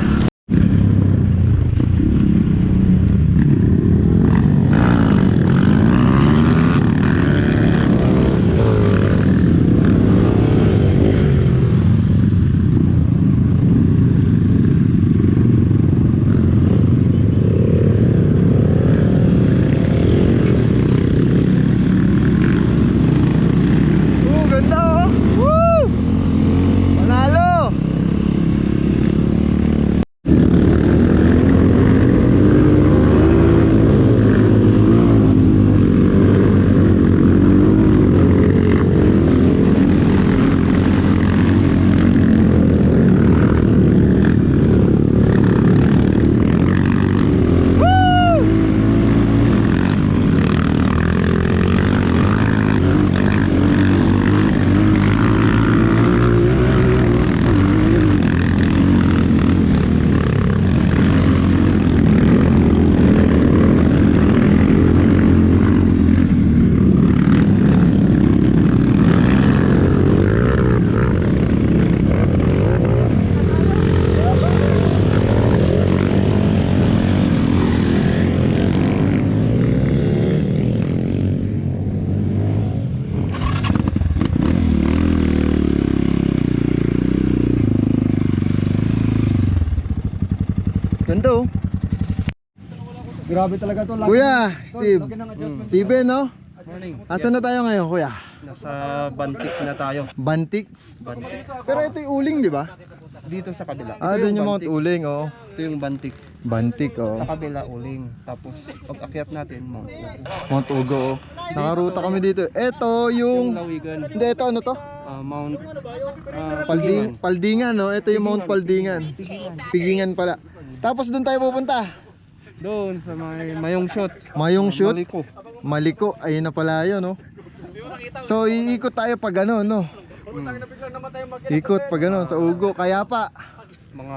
America. Ganda oh. Grabe talaga to. Kuya, Steve. Laki ng adjustment. Steven, no? Morning. Asan na tayo ngayon, kuya? Nasa Bantik na tayo. Bantik. Bantik. Pero ito yung uling, di ba? Dito sa kabila. Ah, Ito doon yung Mount. Uling, oh. Ito yung Bantik. Bantik, oh. Sa kabila, uling. Tapos, pag akyat natin, Mount Ugo. Mount Ugo, oh. Nakaruta kami dito. Ito Yung yung... Lawigan. Hindi, ito ano to? Ah, Mount ah, Palding, Paldingan, no? Ito yung Mount Paldingan. Pigingan pala. Tapos doon tayo pupunta. Doon sa may Mayong Shot. Mayong shoot. Maliko. Maliko, ayun na pala yun, no? So, iikot tayo pag ano, no? Ikot pag ano, sa Ugo. Kaya pa, Mga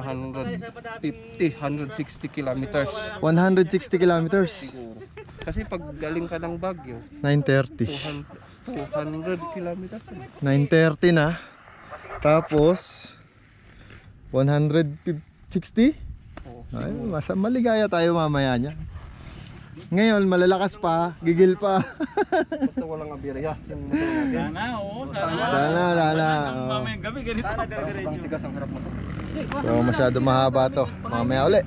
150, 160 kilometers. 160 kilometers. Siguro. Kasi pag galing ka ng Baguio, 930. 200, 200 kilometers. 930 na. Tapos, 160? Oo. Ay, mas maligaya tayo mamaya niya. Ngayon, malalakas pa, gigil pa. Basta walang abirya. Sana, oo. Sana. Sana, sana. oh. Mamayang gabi, ganito. Harap mo. So, masyado mahaba to. Mamaya uli.